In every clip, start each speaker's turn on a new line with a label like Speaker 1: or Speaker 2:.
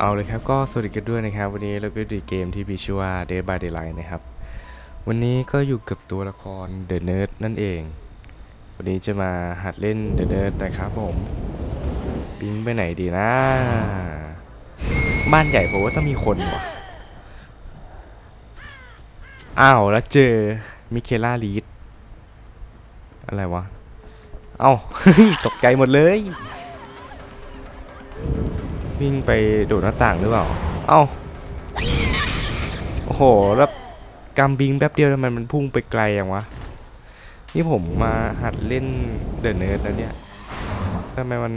Speaker 1: เอาเลยครับก็สวัสดีกันด้วยนะครับ วันนี้เราก็อยู่นเกมที่มีชื่อว่า Dead by Daylight นะครับ วันนี้ก็อยู่กับตัวละคร The Nerd นั่นเอง วันนี้จะมาหัดเล่น The Nerd นะครับผมบิงไปไหนดีนะ บ้านใหญ่ผมว่าต้องมีคนว่ะอ้าวแล้วเจอมิเคล่าลีดอะไรวะ เอ้าตกใจหมดเลย วิ่งไปโดดหน้าต่างหรือเปล่า เอ้า โอ้โห แล้วกำบิงแป๊บเดียวทำไมมันพุ่งไปไกลอย่างวะ นี่ผมมาหัดเล่นเดอะเนิร์ดแล้วเนี่ยทำไมมัน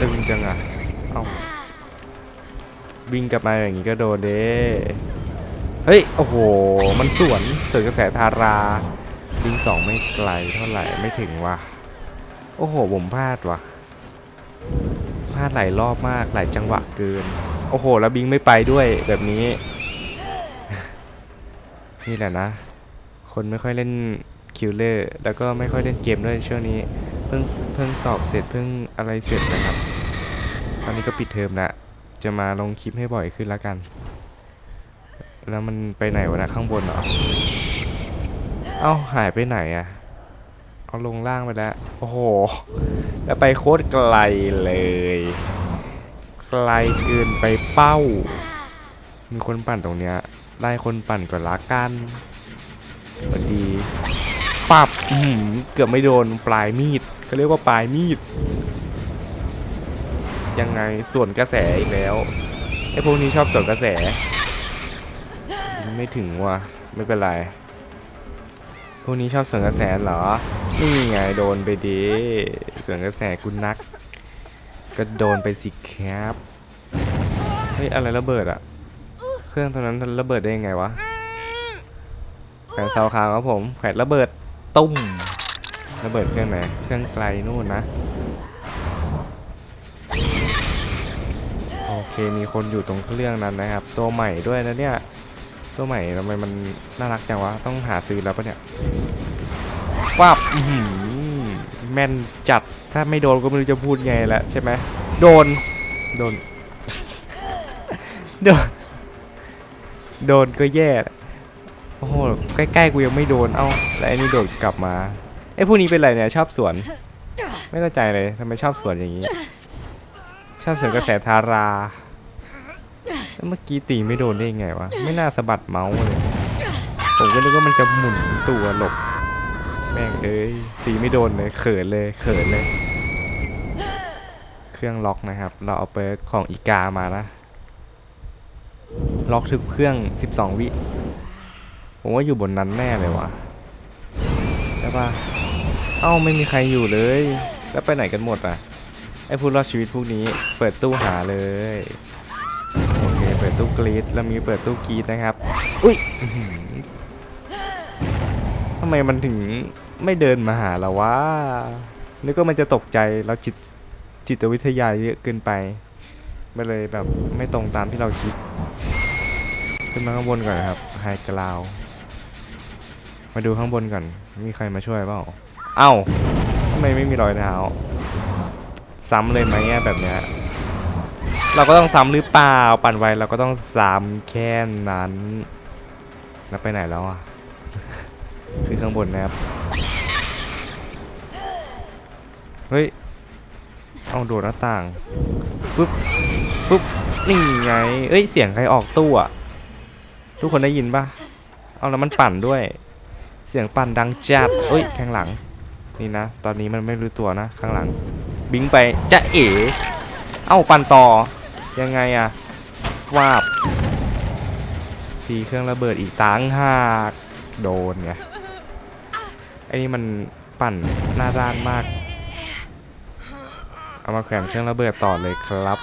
Speaker 1: ตึงจังอะเอ้าวิ่งกลับมาอย่างนี้ก็โดนเด้เฮ้ย โอ้โห มันสวนสวนกระแสทาราบิงสองไม่ไกลเท่าไหร่ไม่ถึงว่ะ โอ้โห ผมพลาดว่ะ ลาดหลายรอบมากหลายจังหวะเกิน โอ้โห แล้วบิงไม่ไปด้วยแบบนี้ นี่แหละนะ คนไม่ค่อยเล่นคิวเลอร์แล้วก็ไม่ค่อยเล่นเกมด้วยช่วงนี้ เพิ่งเพิ่งสอบเสร็จเพิ่งอะไรเสร็จนะครับ ตอนนี้ก็ปิดเทอมละจะมาลงคลิปให้บ่อยขึ้นแล้วกัน แล้วมันไปไหนวะนะข้างบนเหรอ เอ้าหายไปไหนอะ เอาลงล่างไปแล้ว โอ้โห แล้วไปโคตรไกลเลย ไกลเกินไปเป้า มีคนปั่นตรงเนี้ย ได้คนปั่นก่อนละกันสวัสดีปับอื้อหือเกือบไม่โดนปลายมีด ก็เรียกว่าปลายมีด ยังไงส่วนกระแสอีกแล้วไอ้พวกนี้ชอบส่วนกระแส ไม่ถึงว่ะ ไม่เป็นไร วกนี้ชอบสวนกระแสเหรอ นี่ไงโดนไปดีสวนกระแสคุณนัก ก็โดนไปสิครับเฮ้ยอะไรระเบิดอะเครื่องตอนนั้นระเบิดได้ยังไงวะแขวนเสาขาวครับผมแขวนระเบิดตุ้มระเบิดเครื่องไหนเครื่องไกลนู่นนะโอเคมีคนอยู่ตรงเครื่องนั้นนะครับ ตัวใหม่ด้วยนะเนี่ย ตัวใหม่ทำไมมันน่ารักจังวะ ต้องหาซื้อแล้วปะเนี่ยฟับอื้อหือแม่นจัด ถ้าไม่โดนก็ไม่รู้จะพูดไงแล้วใช่ไหม โดน โดน โดน โดนก็แย่ โอ้โห ใกล้ๆกูยังไม่โดน เอ้า แล้วไอ้นี่โดดกลับมา ไอ้พวกนี้เป็นไรเนี่ย ชอบสวน ไม่เข้าใจเลยทำไมชอบสวนอย่างนี้ ชอบสวนกระแสทารา แล้วเมื่อกี้ตีไม่โดนได้ยังไงวะ ไม่น่าสะบัดเมาส์เลย ผมก็นึกว่ามันจะหมุนตัวหลบ แม่งเอ้ย ตีไม่โดนเลย เขินเลย เขินเลย เครื่องล็อกนะครับ เราเอาเปิร์กของอีกามานะ ล็อกถึงเครื่อง 12 วิ ผมว่าอยู่บนนั้นแน่เลยวะใช่ปะเอ้าไม่มีใครอยู่เลย แล้วไปไหนกันหมดอะ ไอ้ผู้รอดชีวิตพวกนี้ เปิดตู้หาเลย ตู้กรีดแล้วมีเปิดตู้กรีดนะครับ อุ้ยอื้อหือทำไมมันถึงไม่เดินมาหาเราวะนึกว่ามันจะตกใจเราจิตจิตวิทยาเยอะเกินไปไม่เลยแบบไม่ตรงตามที่เราคิด ขึ้นมาข้างบนก่อนนะครับไฮกราวมาดูข้างบนก่อน มีใครมาช่วยเปล่าเอ้าทำไมไม่มีรอยเท้า ซ้ำเลยไหมอะแบบเนี้ย เราก็ต้องซ้ำหรือเปล่าปั่นไวเราก็ต้องซ้ำแค่นั้น แล้วไปไหนแล้วอะ ขึ้นข้างบนนะครับ เฮ้ย เอาโดดหน้าต่างฟึบฟึบนี่ไง เอ้ย เสียงใครออกตู้อะ ทุกคนได้ยินปะเอาแล้วมันปั่นด้วย เสียงปั่นดังจัดเอ้ยข้างหลัง นี่นะ ตอนนี้มันไม่รู้ตัวนะ ข้างหลัง บิงไปจะเอ๋เอ้าปั่นต่อ ยังไงอะฟาบทีเครื่องระเบิดอีกตังหากโดนไงไอ้นี่มันปั่นหน้าด้านมาก เอามาแขวนเครื่องระเบิดต่อเลยครับ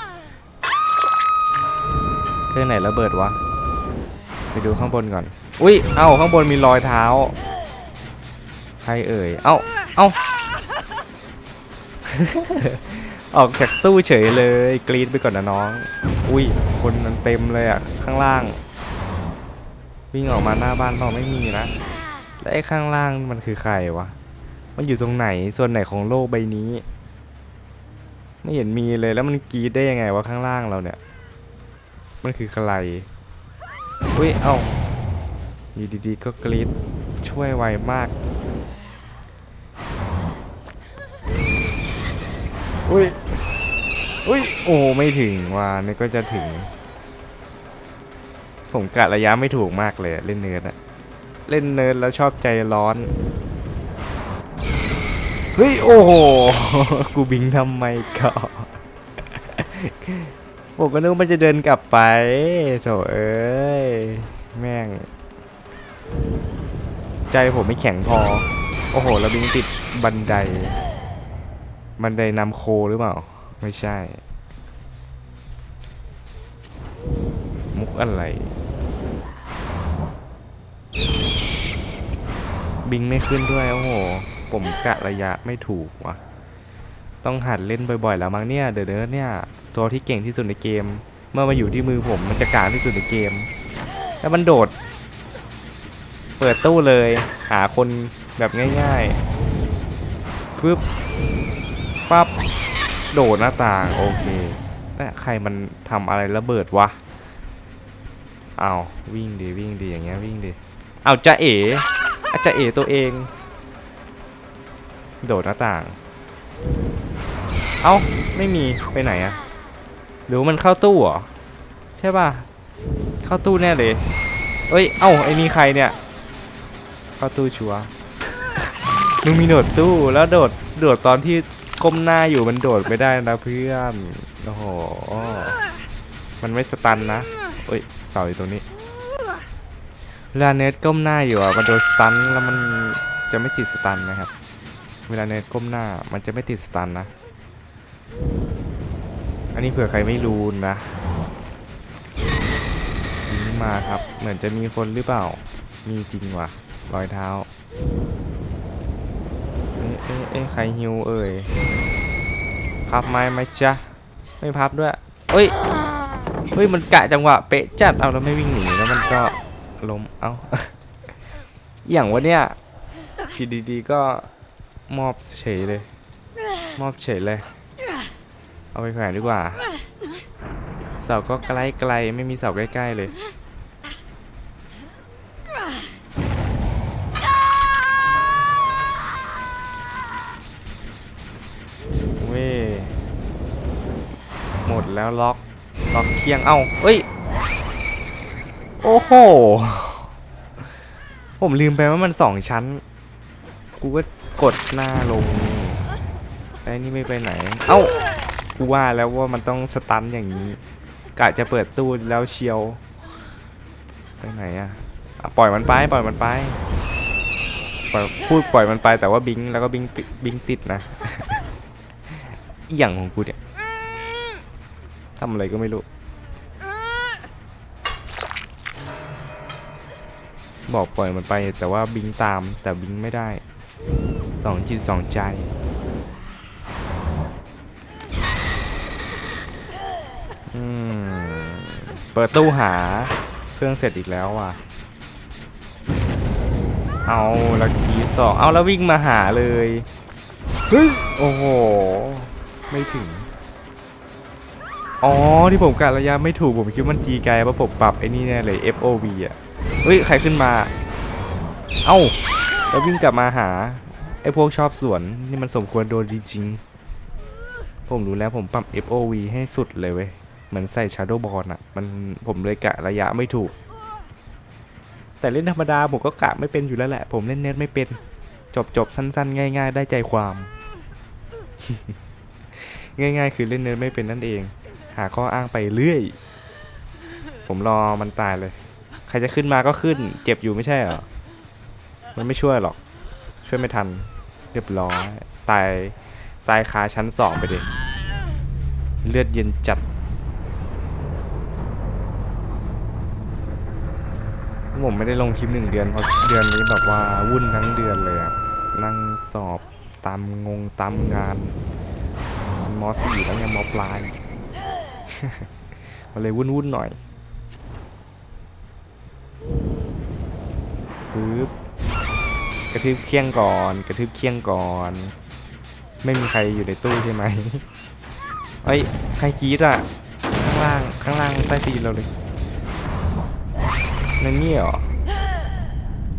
Speaker 1: เครื่องไหนระเบิดวะ ไปดูข้างบนก่อน อุ้ย เอ้าข้างบนมีรอยเท้า ใครเอ่ย เอ้า เอ้า ออกจากตู้เฉยเลยกรีดไปก่อนนะน้อง อุ้ย คนมันเต็มเลยอะข้างล่าง วิ่งออกมาหน้าบ้านเราไม่มีนะแล้วไอ้ข้างล่างมันคือใครวะ มันอยู่ตรงไหนส่วนไหนของโลกใบนี้ ไม่เห็นมีเลยแล้วมันกรีดได้ยังไงวะข้างล่างเราเนี่ย มันคือใครอุ้ยเอ้าอยู่ดีๆก็กรีดช่วยไวมากอุ้ย อุ้ยโอ้ไม่ถึงว่านี่ก็จะถึง ผมกะระยะไม่ถูกมากเลยเล่นเนิร์ดอะเล่นเนิร์ดแล้วชอบใจร้อน เฮ้ยโอ้โห กูบิงทำไมก่อนผมก็นึกว่ามันจะเดินกลับไปโถเอ้ย แม่ง ใจผมไม่แข็งพอ โอ้โห แล้วบิงติดบันได บันไดนำโคหรือเปล่า ไม่ใช่ มุกอะไร บิงไม่ขึ้นด้วยโอ้โห ผมกะระยะไม่ถูกว่ะ ต้องหัดเล่นบ่อยๆ แล้วมั้งเนี่ย เดอะเนิร์ดเนี่ย ตัวที่เก่งที่สุดในเกม เมื่อมาอยู่ที่มือผมมันจะกลางที่สุดในเกม แล้วมันโดด เปิดตู้เลย หาคนแบบง่ายๆปึ๊บปั๊บ โดดหน้าต่าง โอเคแล้วใครมันทำอะไรระเบิดวะ เอาวิ่งดีวิ่งดีอย่างเงี้ยวิ่งดี เอาจะเอ๋อาจะเอ๋ตัวเอง โดดหน้าต่าง เอ้าไม่มีไปไหนอะหรือมันเข้าตู้เหรอ ใช่ป่ะ เข้าตู้แน่เลย เอ้ย เอ้าไอ้นี่ใครเนี่ย เข้าตู้ชัวร์มึงมีโดดตู้แล้วโดดโดดตอนที่ ก้มหน้าอยู่มันโดดไม่ได้นะเพื่อน โอ้โห มันไม่สตันนะเอ้ยเสาอยู่ตรงนี้เวลาเนทก้มหน้าอยู่อะมันโดนสตันแล้วมันจะไม่ติดสตันนะครับ เวลาเนทก้มหน้ามันจะไม่ติดสตันนะ อันนี้เผื่อใครไม่รู้นะยิงมาครับ เหมือนจะมีคนหรือเปล่า มีจริงว่ะรอยเท้า เอ๊ะเอ๊ะใครฮิวเอ่ยพับไม้ไหมจ๊ะไม่พับด้วยเฮ้ยเฮ้ยมันกะจังหวะเป๊ะจัดเอาแล้วไม่วิ่งหนีแล้วมันก็ล้มเอาอย่างวะเนี่ยพีดีๆก็มอบเฉยเลย มอบเฉยเลย เอาไปแขวนดีกว่าเสาก็ไกลไกลๆไม่มีเสาใกล้ๆเลย แล้วล็อกล็อกเคียงเอ้าเอ้ย โอ้โห ผมลืมไปว่ามันสองชั้น กูก็กดหน้าลงไอ้นี่ไม่ไปไหน เอ้า กูว่าแล้วว่ามันต้องสตันอย่างนี้ กะจะเปิดตู้แล้วเชียว ไปไหนอะอะปล่อยมันไป ปล่อยมันไปปล่อยพูดปล่อยมันไปแต่ว่าบิงแล้วก็บิงบิงติดนะอย่างของกูเนี่ยำอะไรก็ไม่รู้ บอกปล่อยมันไปแต่ว่าบิงตามแต่บิงไม่ได้สองจิตสองใจ อืม เปิดตู้หาเครื่องเสร็จอีกแล้วว่ะ เอาลักสีสองเอาแล้ววิ่งมาหาเลย เฮ้ย โอ้โห ไม่ถึง อ๋อที่ผมกะระยะไม่ถูกผมคิดว่ามันตีไกลเพราะผมปรับไอ้นี่แน่เลย FOV อะเฮ้ยใครขึ้นมา เอ้าแล้ววิ่งกลับมาหาไอ้พวกชอบสวนนี่มันสมควรโดนจริงๆผมรู้แล้วผมปรับ FOV ให้สุดเลยเว้ยเหมือนใส่ Shadow Ball อะมันผมเลยกะระยะไม่ถูก แต่เล่นธรรมดาผมก็กะไม่เป็นอยู่แล้วแหละ ผมเล่นเน็ตไม่เป็นจบจบสั้นๆ ง่าย ๆ ได้ใจความ ง่าย ๆ คือเล่นเนิร์ดไม่เป็นนั่นเอง หาข้ออ้างไปเรื่อย ผมรอมันตายเลย ใครจะขึ้นมาก็ขึ้น เจ็บอยู่ไม่ใช่เหรอ มันไม่ช่วยหรอก ช่วยไม่ทัน เรียบร้อย ตาย ตายคาชั้นสองไปดิเลือดเย็นจัด ผมไม่ได้ลงคลิปหนึ่งเดือนเพราะเดือนนี้แบบว่าวุ่นทั้งเดือนเลยอะนั่งสอบตามงงตามงานมันมสี่แล้วยังมปลาย มันเลยวุ่นวุ่นๆหน่อยปึ๊บกระทืบเคียงก่อน กระทืบเคียงก่อน ไม่มีใครอยู่ในตู้ใช่ไหมเอ้ยใครกรีดอะ ข้างล่าง ข้างล่างใต้ตีนเราเลย ในนี่เหรอ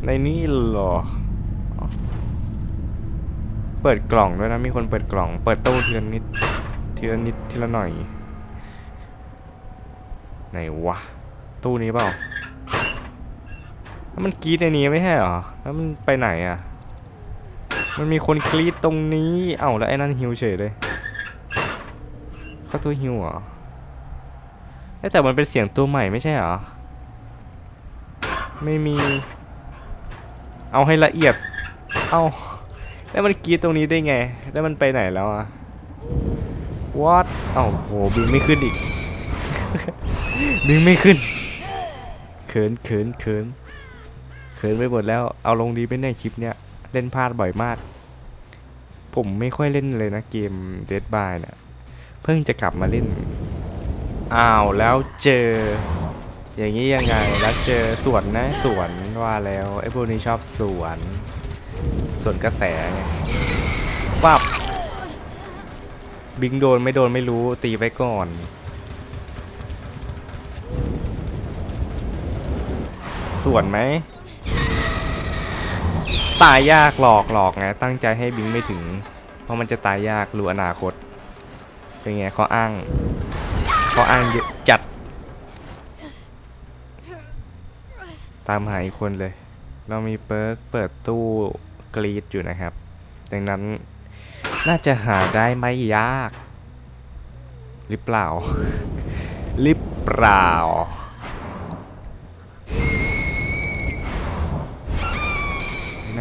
Speaker 1: ในนี่เหรอ เปิดกล่องด้วยนะ มีคนเปิดกล่อง เปิดตู้ทีละนิด ทีละนิด ทีละหน่อย ไหนวะ ตู้นี้เปล่าแล้วมันกรีดในนี้ไม่ใช่เหรอ แล้วมันไปไหนอะ มันมีคนกรีดตรงนี้ เอ้าแล้วไอ้นั่นฮิวเฉยเลยเข้าตัวฮิวเหรอเอ้ยแต่มันเป็นเสียงตัวใหม่ไม่ใช่เหรอ ไม่มี เอาให้ละเอียด เอาแล้วมันกรีดตรงนี้ได้ไง แล้วมันไปไหนแล้วอะ what เอ้าโหบิงไม่ขึ้นอีก บิงไม่ขึ้น เขินเขินเขินเขินไปหมดแล้ว เอาลงดีไปในคลิปเนี้ย เล่นพลาดบ่อยมาก ผมไม่ค่อยเล่นเลยนะเกม Dead by เนี่ยเพิ่งจะกลับมาเล่น อ้าวแล้วเจอ อย่างนี้ยังไง แล้วเจอสวนนะสวนว่าแล้วไอ้พวกนี้ชอบสวนสวนกระแสไงปับบิงโดนไม่โดนไม่รู้ตีไปก่อน ส่วนไหมตายยากหลอกหลอกไงตั้งใจให้บิงไม่ถึง เพราะมันจะตายยากรู้อนาคต เป็นไงเขาอ้างเขาอ้างเยอะจัด ตามหาอีกคนเลย เรามีเปิร์กเปิดตู้กรีดอยู่นะครับ ดังนั้นน่าจะหาได้ไม่ยาก หรือเปล่า หรือเปล่า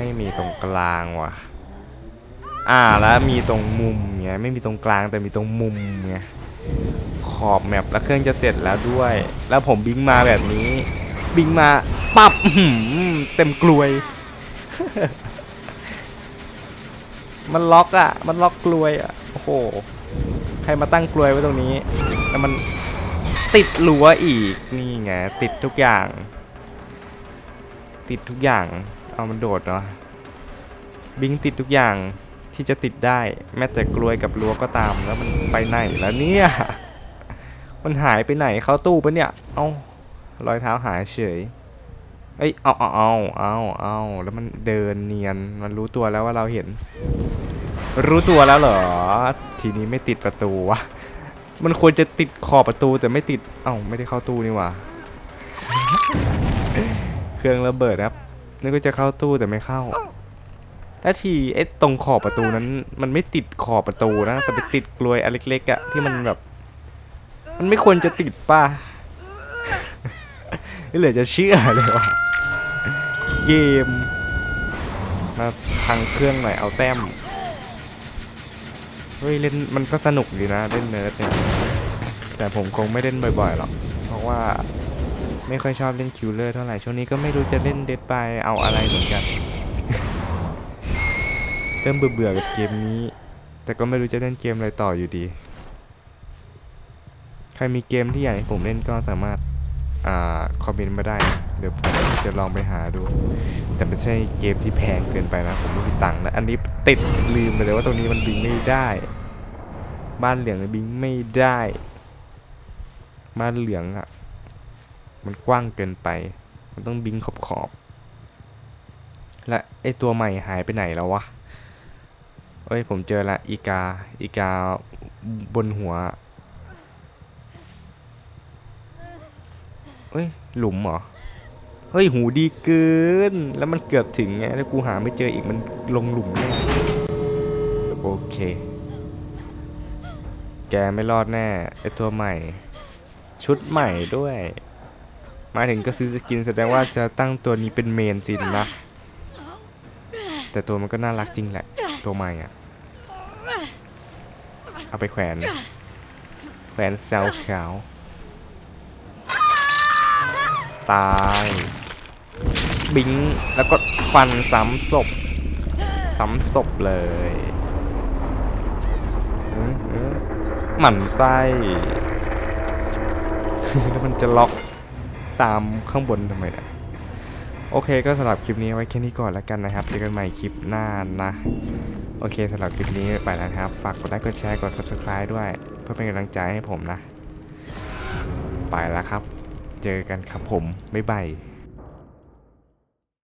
Speaker 1: ไม่มีตรงกลางว่ะ อ่าแล้วมีตรงมุมเงี้ยไม่มีตรงกลางแต่มีตรงมุมเงี้ยขอบแมปแล้วเครื่องจะเสร็จแล้วด้วย แล้วผมบิงมาแบบนี้ บิงมาปับเต็มกลวย มันล็อกอะ มันล็อกกลวยอะโอ้โหใครมาตั้งกลวยไว้ตรงนี้แล้วมันติดรั้วอีกนี่ไงติดทุกอย่าง ติดทุกอย่าง เอามันโดดเนาะบิงติดทุกอย่างที่จะติดได้ แม้แต่กลวยกับรั้วก็ตามแล้วมันไปไหนแล้วเนี่ย มันหายไปไหนเข้าตู้ปะเนี่ย เอ้ารอยเท้าหายเฉยเอ้ยเอาเอาเอาเอาเอาแล้วมันเดินเนียนมันรู้ตัวแล้วว่าเราเห็น รู้ตัวแล้วเหรอ ทีนี้ไม่ติดประตูวะมันควรจะติดขอบประตูแต่ไม่ติด เอ้าไม่ได้เข้าตู้นี่หว่า เครื่องระเบิดครับ นึกว่าจะเข้าตู้แต่ไม่เข้าแล้วทีไอ้ตรงขอบประตูนั้นมันไม่ติดขอบประตูนะแต่ไปติดกลวยอันเล็กๆอะที่มันแบบ มันไม่ควรจะติดป่ะไม่เหลือจะเชื่อเลยว่ะเกม มาพังเครื่องหน่อยเอาแต้มเฮ้ยเล่นมันก็สนุกดีนะเล่นเนิร์ดเนี่ยแต่ผมคงไม่เล่นบ่อยๆหรอกเพราะว่า ไม่ค่อยชอบเล่นคิวเลอร์เท่าไหร่ ช่วงนี้ก็ไม่รู้จะเล่นเดดไปเอาอะไรเหมือนกัน เริ่มเบื่อๆกับเกมนี้ แต่ก็ไม่รู้จะเล่นเกมอะไรต่ออยู่ดี ใครมีเกมที่อยากให้ผมเล่นก็สามารถอ่าคอมเมนต์มาได้ เดี๋ยวผมจะลองไปหาดู แต่ไม่ใช่เกมที่แพงเกินไปนะ ผมไม่มีตังค์นะ อันนี้ติดลืมไปเลยว่าตรงนี้มันบิงไม่ได้ บ้านเหลืองบิงไม่ได้ บ้านเหลืองอะ่ะ มันกว้างเกินไป มันต้องบิงขอบขอบๆและไอตัวใหม่หายไปไหนแล้ววะ เอ้ยผมเจอละอีกา อีกาบนหัว เอ้ยหลุมเหรอ เฮ้ยหูดีเกิน แล้วมันเกือบถึงไง แล้วกูหาไม่เจออีกมันลงหลุมแน่โอเคแกไม่รอดแน่ไอตัวใหม่ ชุดใหม่ด้วย หมายถึงก็ซื้อสกินแสดงว่าจะตั้งตัวนี้เป็นเมนจินนะ แต่ตัวมันก็น่ารักจริงแหละ ตัวใหม่อะเอาไปแขวน แขวนเซลขาว ตาย บิงแล้วก็ฟันซ้ำศพซ้ำศพเลยหมั่นไส้ แล้วมันจะล็อก ตามข้างบนทำไมเนี่ยโอเคก็สำหรับคลิปนี้ไว้แค่นี้ก่อนแล้วกันนะครับเจอกันใหม่คลิปหน้านะ โอเคสำหรับคลิปนี้ไปแล้วนะครับ ฝากกดไลค์กดแชร์กด subscribe ด้วย เพื่อเป็นกำลังใจให้ผมนะ ไปแล้วครับ เจอกันครับผม บ๊ายบาย